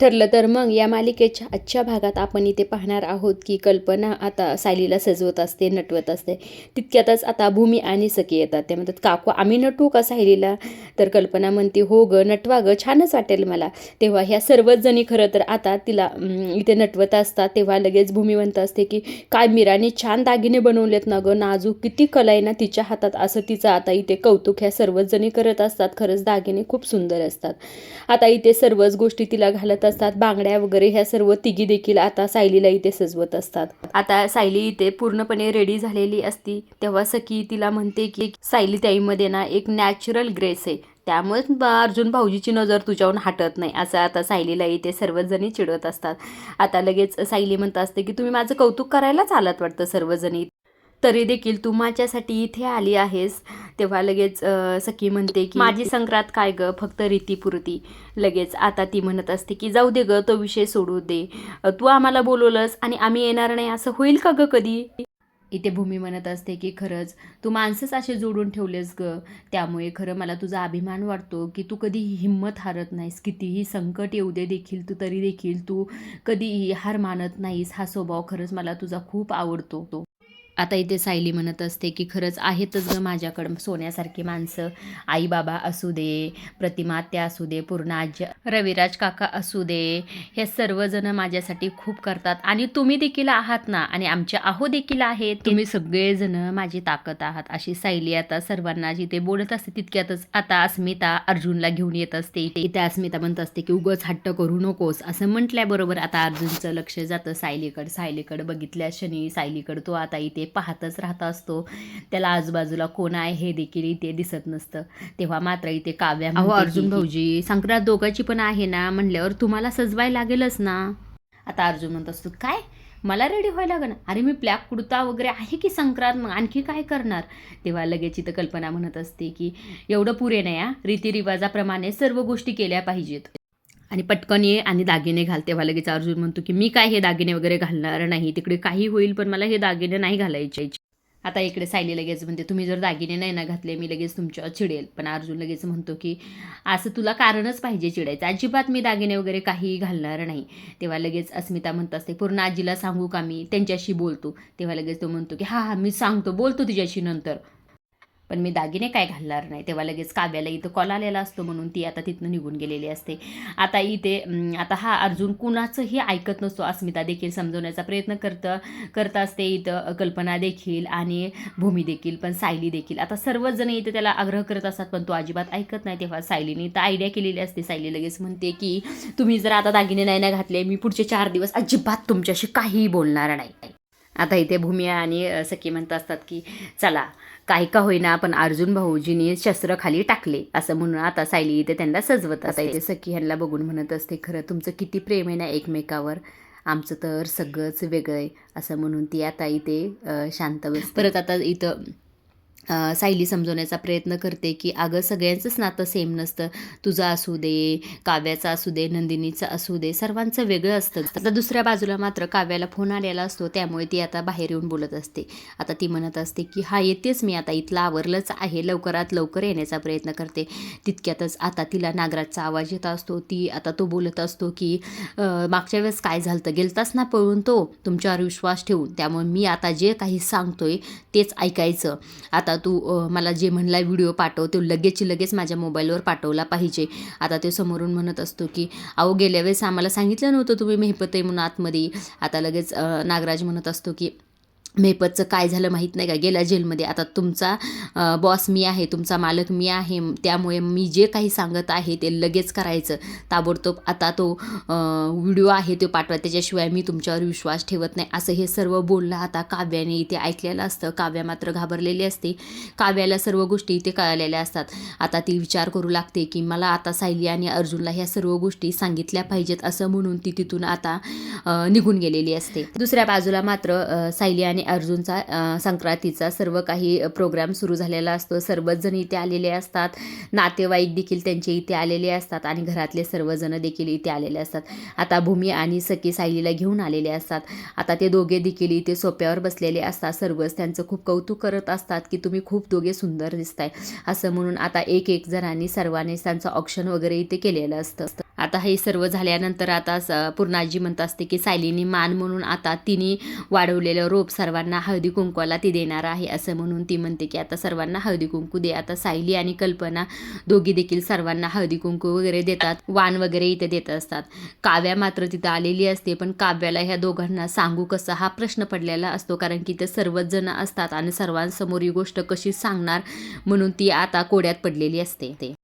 ठरलं तर मग या मालिकेच्या आजच्या भागात आपण इथे पाहणार आहोत की कल्पना आता सायलीला सजवत असते नटवत असते. तितक्यातच आता भूमी आणि सखी येतात. ते म्हणतात काकू आम्ही नटू का सायलीला? तर कल्पना म्हणते हो ग नटवा ग छानच वाटेल मला. तेव्हा ह्या सर्वच जणी खरं तर आता तिला इथे नटवत असतात. तेव्हा लगेच भूमी म्हणत असते की काय मीराने छान दागिने बनवलेत ना ग नाजूक किती कला आहे ना तिच्या हातात. असं तिचं आता इथे कौतुक ह्या सर्वच जणी करत असतात. खरंच दागिने खूप सुंदर असतात. आता इथे सर्वच गोष्टी तिला घालत असतात बांगड्या वगैरे ह्या सर्व तिघी देखील आता सायलीला इथे सजवत असतात. आता सायली इथे पूर्णपणे रेडी झालेली असती तेव्हा सखी तिला म्हणते की सायली ताईमध्ये ना एक नॅचरल ग्रेस आहे. त्यामुळेच अर्जुन भाऊजीची नजर तुझ्याहून हटत नाही असं आता सायलीला इथे सर्वजणी चिडवत असतात. आता लगेच सायली म्हणत असते की तुम्ही माझं कौतुक करायलाच आलात वाटतं सर्वजणी. तरी देखील तू माझ्यासाठी इथे आली आहेस. तेव्हा लगेच सखी म्हणते की माझी संक्रांत काय ग? फक्त रीतीपुरती. लगेच आता ती म्हणत असते की जाऊ दे ग तो विषय सोडू दे. तू आम्हाला बोलवलंस आणि आम्ही येणार नाही. असं होईल का ग कधी? इथे भूमी म्हणत असते की खरंच तू माणसंच असे जोडून ठेवलेस ग. त्यामुळे खरं मला तुझा अभिमान वाटतो की तू कधी हिंमत हारत नाहीस. कितीही संकट येऊ दे देखील तू तरी देखील तू कधीही हार मानत नाहीस. हा स्वभाव खरंच मला तुझा खूप आवडतो. तो आता इथे सायली म्हणत असते की खरंच आहेतच ग माझ्याकडं सोन्यासारखी माणसं. आई बाबा असू दे प्रतिमा आत्या असू दे पूर्ण आज्य रविराज काका असू दे. हे सर्वजण माझ्यासाठी खूप करतात आणि तुम्ही देखील आहात ना आणि आमचे आहो देखील आहेत. तुम्ही सगळेजण माझी ताकद आहात अशी सायली आता सर्वांना जिथे बोलत असते तितक्यातच आता अस्मिता अर्जुनला घेऊन येत असते. इथे इथे अस्मिता म्हणत असते की उगच हट्ट करू नकोस. असं म्हटल्याबरोबर आता अर्जुनचं लक्ष जातं सायलीकडं. सायलीकडं बघितल्या क्षणी सायलीकडं तो आता इथे पाहतच राहत असतो. त्याला आजूबाजूला कोण आहे हे देखील इथे दिसत नसतं. तेव्हा मात्र इथे काव्या अहो अर्जुन भाऊजी संक्रांत दोघाची पण आहे ना म्हणल्यावर तुम्हाला सजवायला लागेलच ना. आता अर्जुन म्हणत असतो काय? मला रेडी व्हायला लागणार अरे मी ब्लॅक कुर्ता वगैरे आहे की संक्रांत? मग आणखी काय करणार? तेव्हा लगेच इथं कल्पना म्हणत असते की एवढं पुरे नाही हा रीतिरिवाजाप्रमाणे सर्व गोष्टी केल्या पाहिजेत. आणि पटकन ये आणि दागिने घाल. तेव्हा लगेच अर्जुन म्हणतो की मी काय हे दागिने वगैरे घालणार नाही. तिकडे काही होईल पण मला हे दागिने नाही घालायचे. आता इकडे सायली लगेच म्हणते तुम्ही जर दागिने नाही ना घातले मी लगेच तुमच्यावर चिडेल. पण अर्जुन लगेच म्हणतो की असं तुला कारणच पाहिजे चिडायचं. अजिबात मी दागिने वगैरे काही घालणार नाही. तेव्हा लगेच अस्मिता म्हणत असते पूर्ण आजीला सांगू का मी? त्यांच्याशी बोलतो. तेव्हा लगेच तो म्हणतो की हां हां मी सांगतो. बोलतो तुझ्याशी नंतर. पण मी दागिने काय घालणार नाही. तेव्हा लगेच काव्याला इथं कॉल आलेला असतो म्हणून ती आता तिथनं निघून गेलेली असते. आता इथे आता हा अर्जुन कुणाचंही ऐकत नसतो अस्मिता देखील समजवण्याचा प्रयत्न करतं करत असते इथं. कल्पना देखील आणि भूमी देखील पण सायली देखील. आता सर्वच जण इथे त्याला आग्रह करत असतात पण तो अजिबात ऐकत नाही. तेव्हा सायलीने इथं आयडिया केलेली असते. सायली लगेच म्हणते की तुम्ही जर आता दागिने नाही ना घातले मी पुढचे चार दिवस अजिबात तुमच्याशी काहीही बोलणार नाही. आता इथे भूमी आणि सखी म्हणत असतात की चला काही का होईना पण अर्जुन भाऊजींनी शस्त्र खाली टाकले असं म्हणून आता सायली इथे त्यांना सजवत आता इथे सखी ह्यांना बघून म्हणत असते खरं तुमचं किती प्रेम आहे ना एकमेकावर? आमचं तर सगळंच वेगळं आहे असं म्हणून ती आता इथे शांत बस परत आता इथं सायली समजवण्याचा प्रयत्न करते की अगं सगळ्यांचंच नातं सेम नसतं. तुझं असू दे काव्याचं असू दे नंदिनीचं असू दे सर्वांचं वेगळं असतं. आता दुसऱ्या बाजूला मात्र काव्याला फोन आलेला असतो. त्यामुळे ती आता बाहेर येऊन बोलत असते. आता ती म्हणत असते की हा येतेच मी आता. इथलं आवरलंच आहे. लवकरात लवकर येण्याचा प्रयत्न करते. तितक्यातच आता तिला नागराजचा आवाज येत असतो. ती आता तो बोलत असतो की मागच्या वेळेस काय झालं तर गेलताच ना पळून तो? तुमच्यावर विश्वास ठेवून. त्यामुळे मी आता जे काही सांगतोय तेच ऐकायचं. आता तू मला जे म्हणला व्हिडिओ पाठव तो लगेच लगेच माझ्या मोबाईलवर पाठवला पाहिजे. आता ते समोरून म्हणत असतो की अहो गेल्या वेळेस आम्हाला सांगितलं नव्हतं तुम्ही मेहपत आहे म्हणून आतमध्ये. आता लगेच नागराज म्हणत असतो की मेहपतचं काय झालं माहीत नाही का? गेला जेलमध्ये. आता तुमचा बॉस मी आहे तुमचा मालक मी आहे त्यामुळे मी जे काही सांगत आहे ते लगेच करायचं. ताबडतोब आता तो व्हिडिओ आहे तो पाठवा. त्याच्याशिवाय मी तुमच्यावर विश्वास ठेवत नाही. असं हे सर्व बोललं आता काव्याने. इथे ऐकलेलं असतं. काव्या मात्र घाबरलेली असते. काव्याला सर्व गोष्टी इथे कळलेल्या असतात. आता ती विचार करू लागते की मला आता सायली आणि अर्जुनला ह्या सर्व गोष्टी सांगितल्या पाहिजेत असं म्हणून ती तिथून आता निघून गेलेली असते. दुसऱ्या बाजूला मात्र सायली आणि अर्जुनचा संक्रांतीचा सर्व काही प्रोग्राम सुरू झालेला असतो. सर्वच जण इथे आलेले असतात. नातेवाईक देखील त्यांचे इथे आलेले असतात आणि घरातले सर्वजण देखील इथे आलेले असतात. आता भूमी आणि सखी सायलीला घेऊन आलेले असतात. आता ते दोघे देखील इथे सोप्यावर बसलेले असतात. सर्वच त्यांचं खूप कौतुक करत असतात की तुम्ही खूप दोघे सुंदर दिसताय. असं म्हणून आता एक एक जणांनी सर्वांनी त्यांचं ऑप्शन वगैरे इथे केलेलं असतं. आता हे सर्व झाल्यानंतर आता स- पूर्णाजी म्हणत असते की सायलीनी मान म्हणून आता तिने वाढवलेलं रोप सर्वांना हळदी कुंकवाला ती देणार आहे असं म्हणून ती म्हणते की आता सर्वांना हळदी कुंकू दे. आता सायली आणि कल्पना दोघी देखील सर्वांना हळदी कुंकू वगैरे देतात वाण वगैरे इथे देत असतात. काव्या मात्र तिथं आलेली असते पण काव्याला ह्या दोघांना सांगू कसं हा प्रश्न पडलेला असतो कारण की ते सर्वच जण असतात आणि सर्वांसमोर ही गोष्ट कशी सांगणार म्हणून ती आता कोड्यात पडलेली असते. ते